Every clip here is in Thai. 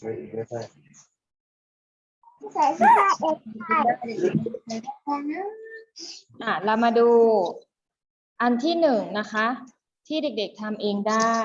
ไม่ไม่ใช่ใส่เสื้อเองได้อะเรามาดู อันที่หนึ่งนะคะ ที่เด็กๆทำเองได้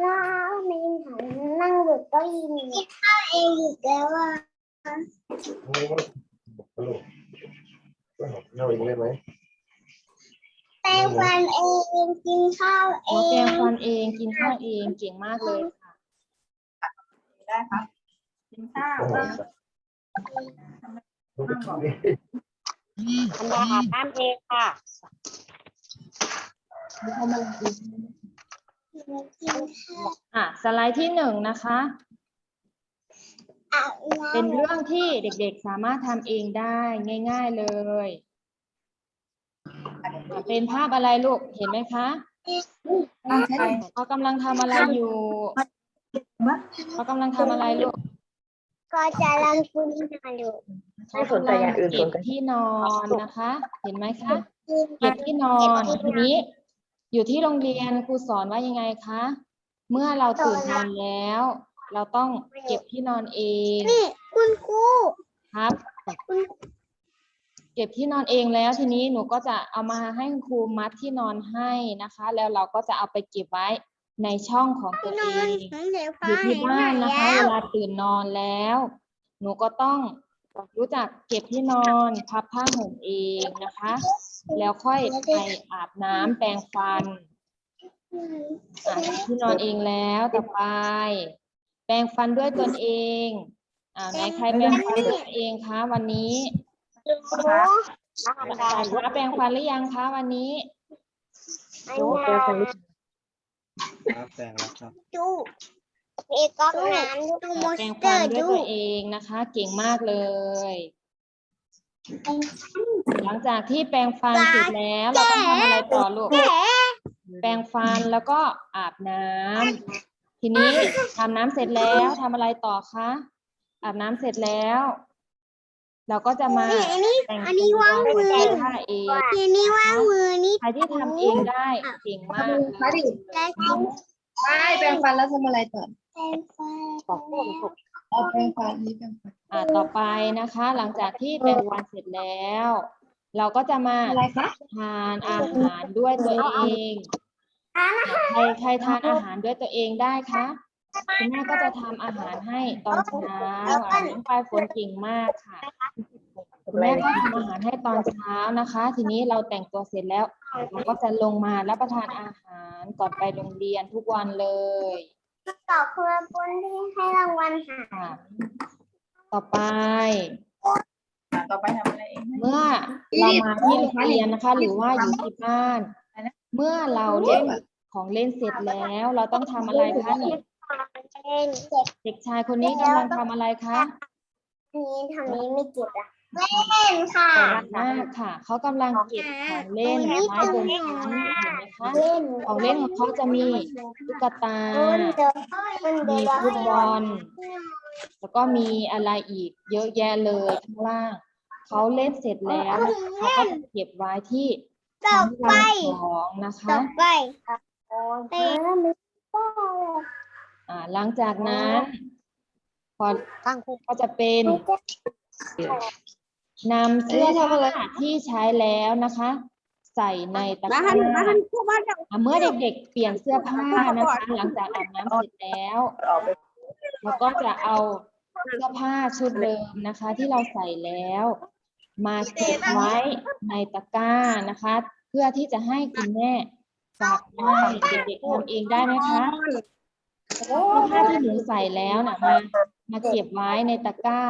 แล้วไม่หันนั่งอยู่เก็ยินกินข้าวเองอีกแล้วอะโอ้ยตลกเราเองได้ไหม แปรงฟันเองกินข้าวเอโอแปรงงฟันเองกินข้าวเองเก่งมากเลยค่ะได้ครับกินข้าวต้องบ้างทำอาหารน้ำเองค่ะกินข้าวอะสไลด์ที่หนึ่งนะคะ อาบเป็นน้ำเรื่องที่เด็กๆสามารถทำเองได้ง่าย ๆเลยอะ เป็นภาพอะไรลูก เห็นไหมคะเขากำลังทำอะไรอยู่เขากำลังทำอะไรลูก ก็จะลังคุณมาดูเขากำลังเก็บที่นอนนะคะ เห็นไหมคะเก็บที่นอนทีนี้ อยู่ที่โรงเรียนครูสอนว่ายังไงคะ เมื่อเราตื่นนอนแล้ว เราต้องเก็บที่นอนเอง นี่คุณครูครับ เก็บที่นอนเองแล้วทีนี้หนูก็จะเอามาให้คุณครูมัดที่นอนให้นะคะ แล้วเราก็จะเอาไปเก็บไว้ในช่องของตัวเองอยู่ที่บ้านนะคะเวลาตื่นนอนแล้ว หนูก็ต้องรู้จักเก็บที่นอนพับผ้าห่มเองนะคะ แล้วค่อยไปอาบน้ำแปรงฟันอะที่นอนเองแล้วต่อไป แปรงฟันด้วยตนเองอ่าไหนใครแปรงฟันด้วยตัวเองคะวันนี้ ครูใครคะแปรงฟันหรือยังคะวันนี้อันนี้ครับแต่งแล้วครับดูเอกก็น้ำดูมอแปรสงเตอฟันร์ด้วยดูตัวเองนะคะ เก่งมากเลย หลังจากที่แปรงฟันเสร็จแล้วเราต้องทำอะไรต่อลูก แปรงฟันแล้วก็อาบน้ำทีนี้อาบน้ำเสร็จแล้วทำอะไรต่อคะอาบน้ำเสร็จแล้ว เราก็จะมานี่อันนี้แต่งอันนี้ตัววางมือแก้ผ้าเองอันนี้ว่างมือนี่ใครที่ทำเองได้เก่งมากเลยแล้วก็ไม่แปรงฟันแล้วทำอะไรต่อเป็นฟันเอาแปรงฟันนี้แปรงฟันอ่าต่อไปนะคะ หลังจากที่แปรงฟันเสร็จแล้ว เราก็จะมาอะไรคะทานอาหารด้วยตัวเองใครใครทานอาหารด้วยตัวเองได้คะ คุณแม่ก็จะทำอาหารให้ตอนเช้าอ่าน้องปลายฝนเก่งมากค่ะคุณแม่ก็ทำอาหารให้ตอนเช้านะคะ ทีนี้เราแต่งตัวเสร็จแล้วเราก็จะลงมารับประทานอาหารก่อนไปโรงเรียนทุกวันเลยต่อคุณปุ้นที่ให้รางวัลหาค่ะ ต่อไปต่อไปทำอะไรเองเมื่อเรามาที่โรงเรียนนะคะ หรือว่าอยู่ที่บ้าน เมื่อเราเล่นของเล่นเสร็จแล้ว เราต้องทำอะไรคะนี่เล่นเจ็บเด็กชายคนนี้กำลังทำอะไรคะนี้ทำนี้ไม่เจ็บอะเล่นค่ะเก่งมากค่ะ เขากำลังเก็บของเล่นไม้บนชั้นเห็นไหมคะเล่นของเล่นของเขาจะมีตุ๊กตามันเดินมันเดิมีนฟุตบอล แล้วก็มีอะไรอีก เยอะแยะเลยข้างล่าง เขาเล่นเสร็จแล้วนะคะเขาก็จะเก็บไว้ที่ต่อชั้นไปวางของนะคะต่อไปไป อ่าหลังจากนั้น พอก็จะเป็นนำเสื้อผ้าที่ใช้แล้วนะคะ ใส่ในตะกร้าอะเมื่อเด็กๆ เปลี่ยนเสื้อผ้านะคะ หลังจากอาบน้ำเสร็จแล้วเราก็จะเอาเสื้อผ้าชุดเดิมนะคะ ที่เราใส่แล้ว มาเก็บไว้ในตะกร้านะคะ เพื่อที่จะให้คุณแม่ซักให้เด็กๆทำเองได้ไหมคะ เสื้อผ้าที่หนูใส่แล้วนะมามาเก็บไว้ในตะกร้า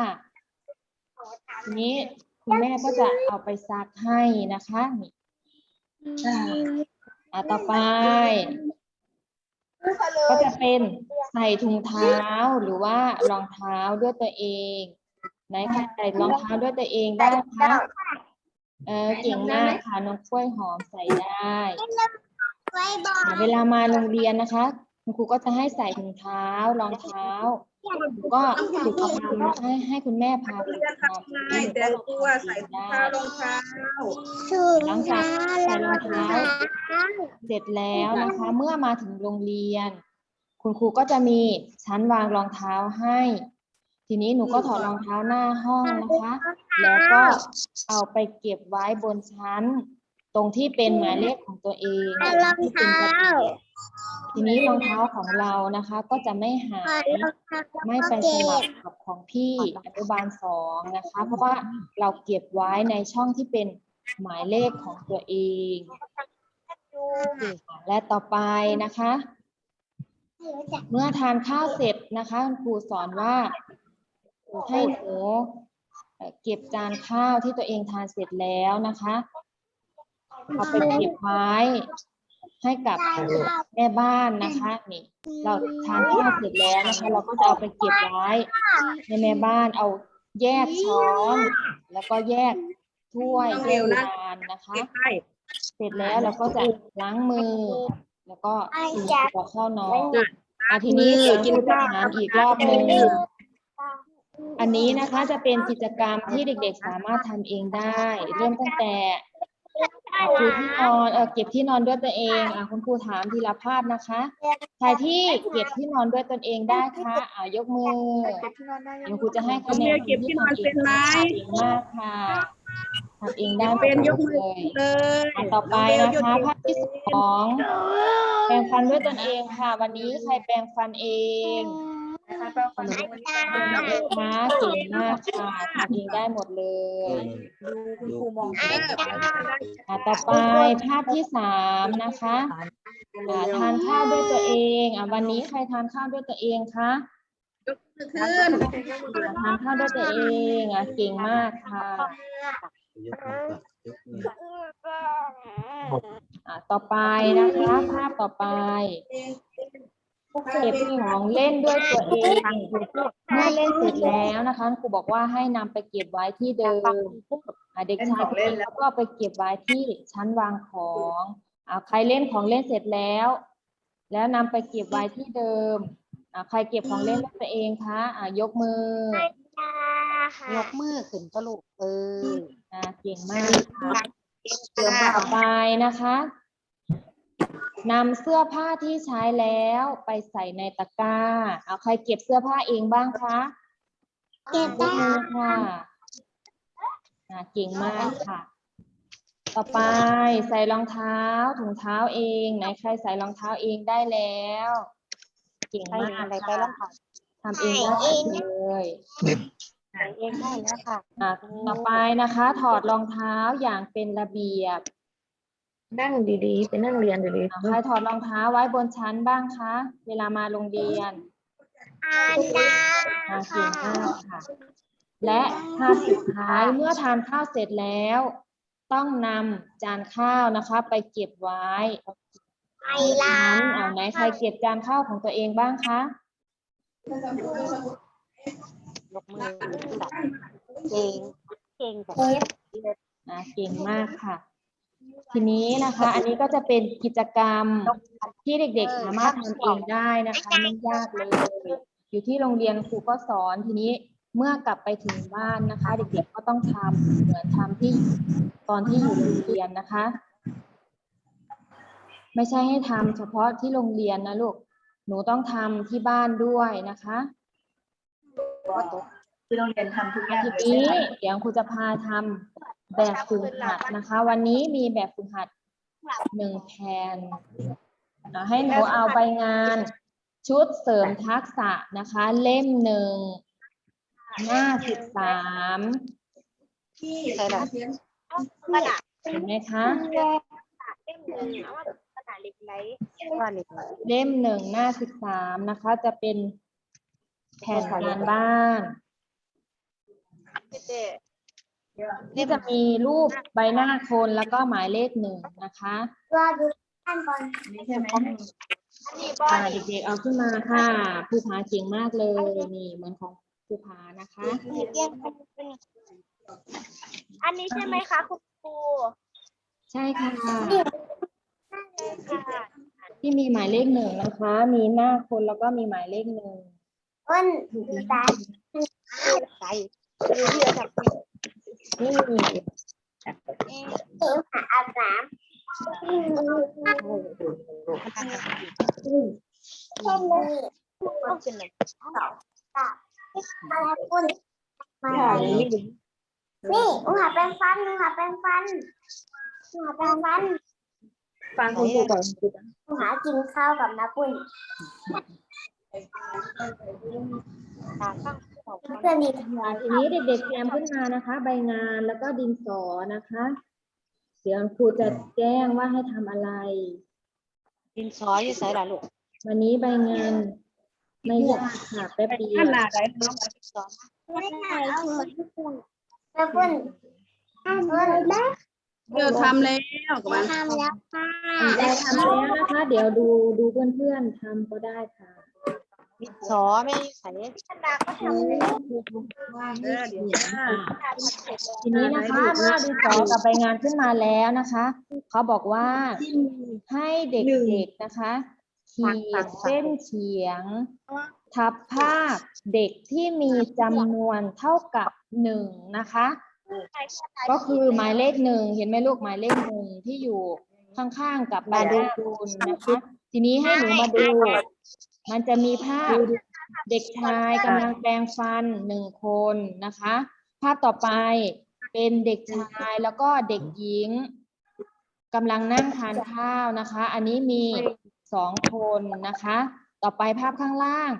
ทีนี้คุณแม่ก็จะเอาไปซักให้นะคะนี่อะต่อไป ก็จะเป็นใส่ถุงเท้าหรือว่ารองเท้าด้วยตัวเองไหนใครใส่รองเท้าด้วยตัวเองได้คะเออเก่งมากค่ะน้องกล้วยหอมใส่ได้ไปบอกอะเวลามาโรงเรียนนะคะ คุณครูก็จะให้ใส่ถุงเท้ารองเท้าก็ฝึกทำนะคะให้ให้คุณแม่พาฝึกทำใช่แต่ตัวใส่ถุงเท้ารองเท้าถึงนะแล้วก็เสร็จแล้วนะคะ เมื่อมาถึงโรงเรียน คุณครูก็จะมีชั้นวางรองเท้าให้ ทีนี้หนูก็ถอดรองเท้าหน้าห้องนะคะ แล้วก็เอาไปเก็บไว้บนชั้น รงที่เป็นหมายเลขของตัวเองถอดรองที่เป็นเท้าระเบียบทีนี้รองเท้าของเรานะคะ ก็จะไม่หาถอดยรองเท้าไม่ไปสลับกับของพี่อนุบาลสองนะคะ เพราะว่าเราเก็บไว้ในช่องที่เป็นหมายเลขของตัวเอง และต่อไปนะคะ เมื่อทานข้าวเสร็จนะคะคุณครูสอนว่าให้หนูเอ่อเก็บจานข้าวที่ตัวเองทานเสร็จแล้วนะคะ เอาไปเก็บไว้ให้กับแม่บ้านนะคะนี่ เราทานข้าวเสร็จแล้วนะคะ เราก็จะเอาไปเก็บไว้ในแม่บ้านเอาแยกช้อนแล้วก็แยกถ้วยแยกจานนะคะเสร็จแล้วเราก็จะล้างมือ แล้วก็กินกับข้าวนอนอะทีนี้เดี๋ยวครูจะถามอีกรอบหนึ่งอันนี้นะคะจะเป็นกิจกรรมที่เด็กๆสามารถทำเองได้ เริ่มตั้งแต่ ปูที่นอนเออเก็บที่นอนด้วยตัวเองอะคุณครูถามทีละภาพนะคะใครที่เก็บที่นอนด้วยตนเองได้คะอะยกมือเดี๋ยวครูจะให้คะแนนเก็บที่นอนเป็นไหมทำเองมากค่ะทำเองได้หมดเป็นยกมือเลยเลยอันต่อไปนะคะภาพที่สองแปรงฟันด้วยตนเองค่ะ วันนี้ใครแปรงฟันเอง นะคะแปรงฟันด้วยวันนี้แปรงฟันด้วยนะคะเก่งมากค่ะทำเองได้หมดเลยดูคุณครูมองอาเห็นจารย์อะต่อไปภาพที่สามนะคะอ่าทานข้าวด้วยตัวเองอะวันนี้ใครทานข้าวด้วยตัวเองคะยกมือขึ้นอะทานข้าวด้วยตัวเองอะเก่งมากค่ะยกมือก่อนยกมืออะต่อไปนะคะ ภาพต่อไป เก็บของเล่นด้วยตัวเองเมื่อเล่นเสร็จแล้วนะคะครูบอกว่าให้นำไปเก็บไว้ที่เดิมอะเด็กชายคนนี้เขาก็เอาไปเก็บไว้ที่ชั้นวางของอะใครเล่นของเล่นเสร็จแล้ว แล้วนำไปเก็บไว้ที่เดิมอะใครเก็บของเล่นด้วยตัวเองคะอะยกมือยกมือขึ้นก็ลูกเอออะเก่งมากค่ะต่อไปนะคะ นำเสื้อผ้าที่ใช้แล้วไปใส่ในตะกร้า เอาใครเก็บเสื้อผ้าเองบ้างคะ เก็บยได้กมือค่ะอะเก่งมากค่ะ ต่อไปใส่รองเท้าถุงเท้าเอง ไหนใครใส่รองเท้าเองได้แล้ว เก่งมากค่ะทำเองได้เลยเองได้แล้วค่ะอะ ต่อไปนะคะ ถอดรองเท้าอย่างเป็นระเบียบ นั่งดีๆไปนั่งเรียนดีอะใครถอดรองเท้าไว้บนชั้นบ้างคะ เวลามาโรงเรียนอาจารย์อะเก่งมากค่ะ และภาพสุดท้ายเมื่อทานข้าวเสร็จแล้ว ต้องนำจานข้าวนะคะ ไปเก็บไว้ไอลานั้นอ่าไหนใครเก็บจานข้าวของตัวเองบ้างคะยกมือเก่งเก่งแบบอ่าเก่งมากค่ะ ทีนี้นะคะ อันนี้ก็จะเป็นกิจกรรมที่เด็กๆ สามารถทำเองได้นะคะไม่ยากเลย อยู่ที่โรงเรียนครูก็สอนทีนี้เมื่อกลับไปถึงบ้านนะคะ เด็กๆก็ต้องทำเหมือนทำที่ตอนที่อยู่โรงเรียนนะคะ ไม่ใช่ให้ทำเฉพาะที่โรงเรียนนะลูกหนูต้องทำที่บ้านด้วยนะคะที่โรงเรียนทำทุกอย่างทีเลยใช่นี้ไหมเดี๋ยวครูจะพาทำ แบบฝึกหัดนะคะ วันนี้มีแบบฝึกหัดหนึ่งแผ่นอะให้หนูเอาใบงาน ชุดเสริมทักษะนะคะ เล่มหนึ่งหน้าสิบสามกระดาษเห็นไหมคะเล่มหนึ่งเอาว่ากระดาษเล็กไรว่าเล็กไรเล่มหนึ่งหน้าสิบสามนะคะ จะเป็นแผ่นการบ้าน ที่จะมีรูปใบหน้าคนแล้วก็หมายเลขหนึ่งนะคะรอดูขั้นตอนนี่ใช่ไหมอ่าเด็กๆเอาขึ้นมาค่ะภูผาเก่งมากเลยนี่เหมือนของภูผานะคะ อันนี้ใช่ไหมคะคุณครูใช่ค่ะค่ะที่มีหมายเลขหนึ่งนะคะ มีหน้าคนแล้วก็มีหมายเลขหนึ่งอ้นดีตาใส่ดูที่ จะจับนี่เอออาบน้เช่นนี้กับอะไรคุณมานี่อุหาแปรงฟันอุหาแปรงฟันอุหาแปรงฟันฟังคุณครูก่อนอุหากินข้าวกับน้าปุ้นเพื่ อนดีทำงานทีนี้เด็กๆเตรียมขึ้นมานะคะ ใบงานแล้วก็ดินสอนะคะ เดี๋ยวครูจะแจ้งว่าให้ทำอะไร ดินสออยู่ใส่ละลูกวันนี้ใบงานไม่ยากค่ะแป๊บเดียวขนาดไหนน้องดินสอไม่ได้เอาเหมือนคุณน้าปุ้นน้าปุ้นได้เดี๋ยวทำแล้วกับมันทำแล้วค่ะ ได้ทำแล้วนะคะ เดี๋ยวดูดูเพื่อนๆทำก็ได้ค่ะ ดินสอไม่ใส่ดาก็ทำแล้เออเดี๋ยทีนี้นะคะเมื่อดินสอกับใบงานขึ้นมาแล้วนะคะเขาบอกว่าให้เด็กๆนะคะขีดเส้นเฉียง ทับภาพเด็กที่มีจำนวนเท่ากับหนึ่งนะคะ ก็คือหมายเลขหนึ่งเห็นไหมลูกหมายเลขหนึ่งที่อยู่ข้างๆกับใบหน้าคุณนะคะ ทีนี้ให้หนูมาดู มันจะมีภาพเด็กชายกำลังแปรงฟันหนึ่งคนนะคะ ภาพต่อไปเป็นเด็กชายแล้วก็เด็กหญิงกำลังนั่งทานข้าวนะคะ อันนี้มีสองคนนะคะ ต่อไปภาพข้างล่าง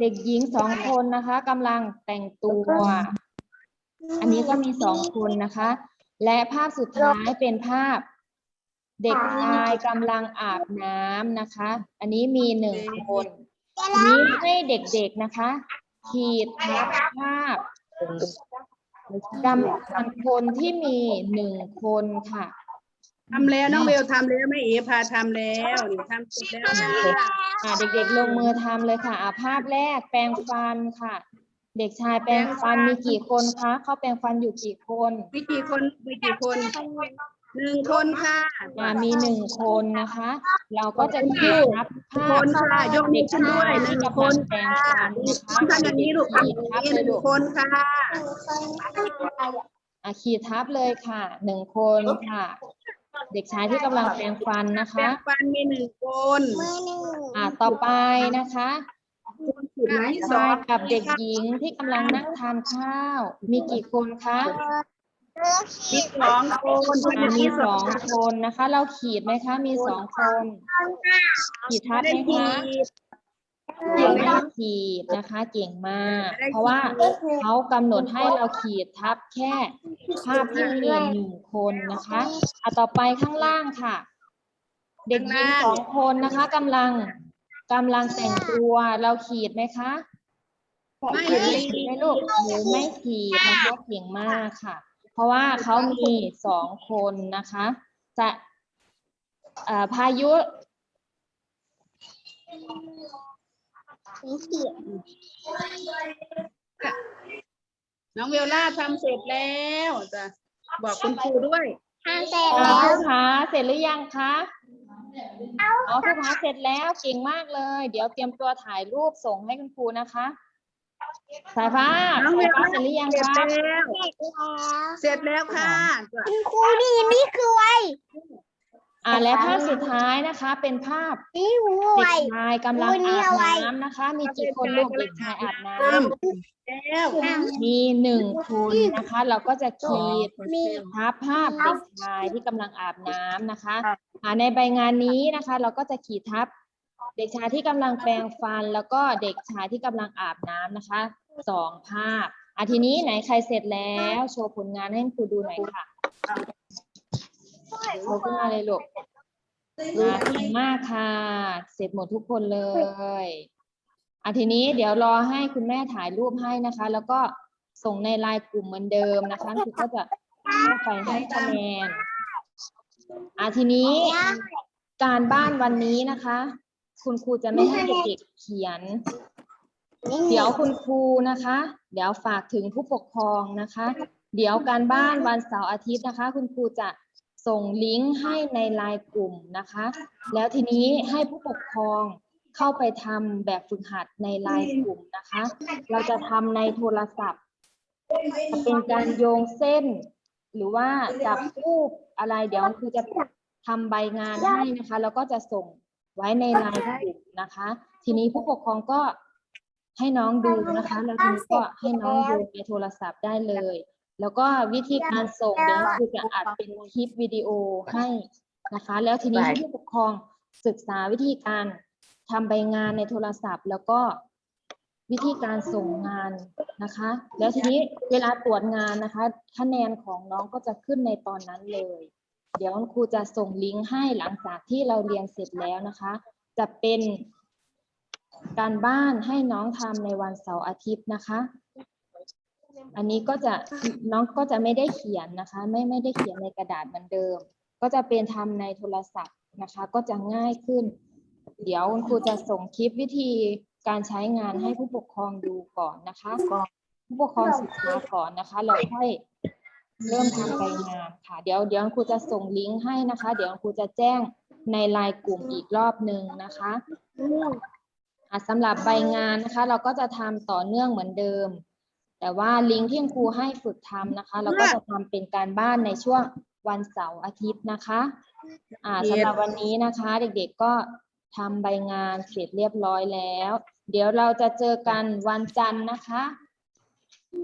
เด็กหญิงสองคนนะคะกำลังแต่งตัว อันนี้ก็มีสองคนนะคะ และภาพสุดท้ายเป็นภาพ เด็กชายกำลังอาบน้ำนะคะ อันนี้มีหนึ่งคนทีนี้ให้เด็กๆนะคะ ขีดทับภาพจำนวนคนที่มีหนึ่งคนค่ะทำแล้วน้องเบลทำแล้วแม่เอพาทำแล้วนี่ทำเสร็จแล้วจ้าอ่าเด็กๆลงมือทำเลยค่ะอ่าภาพแรกแปรงฟันค่ะ เด็กชายแปรงฟันมีกี่คนคะเขาแปรงฟันอยู่กี่คน มีกี่คนมีกี่คน หนึ่งคนค่ะอ่ามีหนึ่งคนนะคะ เราก็จะขีดทับภาคพนค่ะยกเด็นิ้กวขึ้นชาด้วยยหนึ่ที่งกำคลันงแปรงค่ะฟันนะคะทำอย่างนี้ลูกขีดทับนี่เลหยนึ่ลูงกคนค่ะอ่าขีดทับเลยค่ะหนึ่งคนค่ะ เด็กชายที่กำลังแปรงฟันนะแปรคะงฟันมีหนึ่งคนมือหนึ่งอ่าต่อไปนะคะคนสุดไหนสอชายงกับเด็กหญิงที่กำลังนั่งทานข้าว มีกี่คนคะ มีสองคนอ่ามีสองคนนะคะ เราขีดไหมคะ มีสองคน ขีดทับได้ไหมทีคะไม่ได้ขีดนะคะ เก่งมาก เพราะว่าเขากำหนดให้เราขีดทับแค่ภาพที่มีหนึ่งคนนะคะอะต่อไปข้างล่างค่ะ เด็กหญิงสองคนนะคะกำลังกำลังแต่งตัวเราขีดไหมคะไม่ขีดไหมลูกหนูไม่ขีดนะคะเก่งมากค่ะ เพราะว่าเขามีสองคนนะคะ จะเอ่อพายุสีเขียวน้องเวลล่าทำเสร็จแล้วจ้ะบอกคุณครูด้วยทางเสร็จเอาแล้วผู้ผาเสร็จหรือยังคะเอาผู้ผาเสร็จแล้วเก่งมากเลย เดี๋ยวเตรียมตัวถ่ายรูปส่งให้คุณครูนะคะ สายฟ้าน้องเวสายลฟ้าล่าเสร็จหรือยังเสร็จคะแล้วเสร็จแล้วค่ะจ้ะคุณครูนี่นี่คือไว้อ่าและภาพสุดท้ายนะคะ เป็นภาพนี่หูเด็ไว้กชายกำลังวันนี้อาบเอาไว้น้ำนะคะ มีกี่คนลูกเด็กชายอาบน้ทำแล้วำมีหนึ่งคนนะคะ เราก็จะขีดมีทับภาพเด็กชายที่กำลังอาบน้ำนะคะอ่าในใบงานนี้นะคะ เราก็จะขีดทับ เด็กชายที่กำลังแปรงฟัน แล้วก็เด็กชายที่กำลังอาบน้ำนะคะสองภาพอะทีนี้ไหนใครเสร็จแล้วโชว์ผลงานให้ครูดูหน่อยค่ะโชว์ขึ้นมาเลยลูกอ่าเก่งมากค่ะ เสร็จหมดทุกคนเลยอะทีนี้เดี๋ยวรอให้คุณแม่ถ่ายรูปให้นะคะ แล้วก็ส่งในไลน์กลุ่มเหมือนเดิมนะคะครูก็จะเข้าไปให้คะแนนอะทีนี้การบ้านวันนี้นะคะ คุณครูจะไม่ให้เด็กๆเขียน เดี๋ยวคุณครูนะคะ เดี๋ยวฝากถึงผู้ปกครองนะคะ เดี๋ยวการบ้านวันเสาร์อาทิตย์นะคะ คุณครูจะส่งลิงก์ให้ในไลน์กลุ่มนะคะ แล้วทีนี้ให้ผู้ปกครองเข้าไปทำแบบฝึกหัดในไลน์กลุ่มนะคะ เราจะทำในโทรศัพท์จะเป็นการโยงเส้น หรือว่าจับรูปอะไร เดี๋ยวครูจะทำใบงานให้นะคะ แล้วก็จะส่ง ไว้ในไลน์กลุ่มนะคะ ทีนี้ผู้ปกครองก็ให้น้องดูนะคะ แล้วทีนี้ก็ให้น้องดูในโทรศัพท์ได้เลย แล้วก็วิธีการส่งเดี๋ยวคือจะอัดเป็นคลิปวิดีโอให้นะคะ แล้วทีนี้ให้ผู้ปกครองศึกษาวิธีการทำใบงานในโทรศัพท์ แล้วก็วิธีการส่งงานนะคะ แล้วทีนี้เวลาตรวจงานนะคะ คะแนนของน้องก็จะขึ้นในตอนนั้นเลย เดี๋ยวคุณครูจะส่งลิงก์ให้หลังจากที่เราเรียนเสร็จแล้วนะคะ จะเป็นการบ้านให้น้องทำในวันเสาร์อาทิตย์นะคะ อันนี้ก็จะน้องก็จะไม่ได้เขียนนะคะ ไม่ไม่ได้เขียนในกระดาษเหมือนเดิม ก็จะเป็นทำในโทรศัพท์นะคะ ก็จะง่ายขึ้น เดี๋ยวคุณครูจะส่งคลิปวิธีการใช้งานให้ผู้ปกครองดูก่อนนะคะผู้ปกครองศึกษาก่อนนะคะแล้วค่อย เริ่มทำใบงานค่ะ เดี๋ยวเดี๋ยวครูจะส่งลิงก์ให้นะคะ เดี๋ยวครูจะแจ้งในไลน์กลุ่มอีกรอบหนึ่งนะคะอะสำหรับใบงานนะคะ เราก็จะทำต่อเนื่องเหมือนเดิม แต่ว่าลิงก์ที่ครูให้ฝึกทำนะคะ เราก็จะทำเป็นการบ้านในช่วงวันเสาร์อาทิตย์นะคะอ่าสำหรับวันนี้นะคะ เด็กๆก็ทำใบงานเสร็จเรียบร้อยแล้ว เดี๋ยวเราจะเจอกันวันจันทร์นะคะ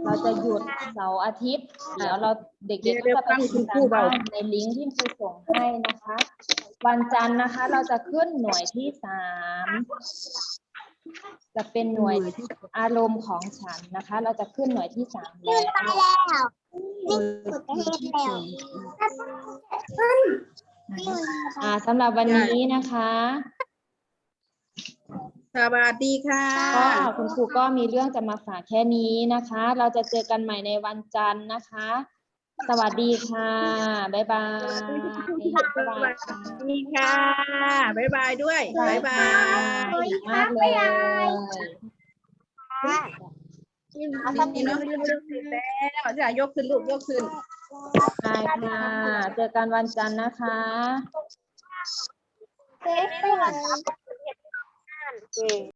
เราจะหยุดเสาร์อาทิตย์ เดี๋ยวเราเด็กๆก็จะไปทำการบ้านในลิงก์ที่ครูส่งให้นะคะ วันจันทร์นะคะ เราจะขึ้นหน่วยที่สามจะเป็นหน่วยอารมณ์ของฉันนะคะ เราจะขึ้นหน่วยที่สามแล้วไปแล้วนี่สุดเทพแล้วขึ้นอ่าสำหรับวันนี้นะคะ สวัสดีค่ะ ก็คุณครูก็มีเรื่องจะมาฝากแค่นี้นะคะ เราจะเจอกันใหม่ในวันจันทร์นะคะ สวัสดีค่ะ บ๊ายบายบ๊ายบายค่ะสวัสดีค่ะ บ๊ายบายด้วย บ๊ายบายดีมากเลยนี่เนาะแล้วจะยกขึ้นลูกยกขึ้นใช่ค่ะ เจอกันวันจันทร์นะคะเฟซบุ๊ก Okay.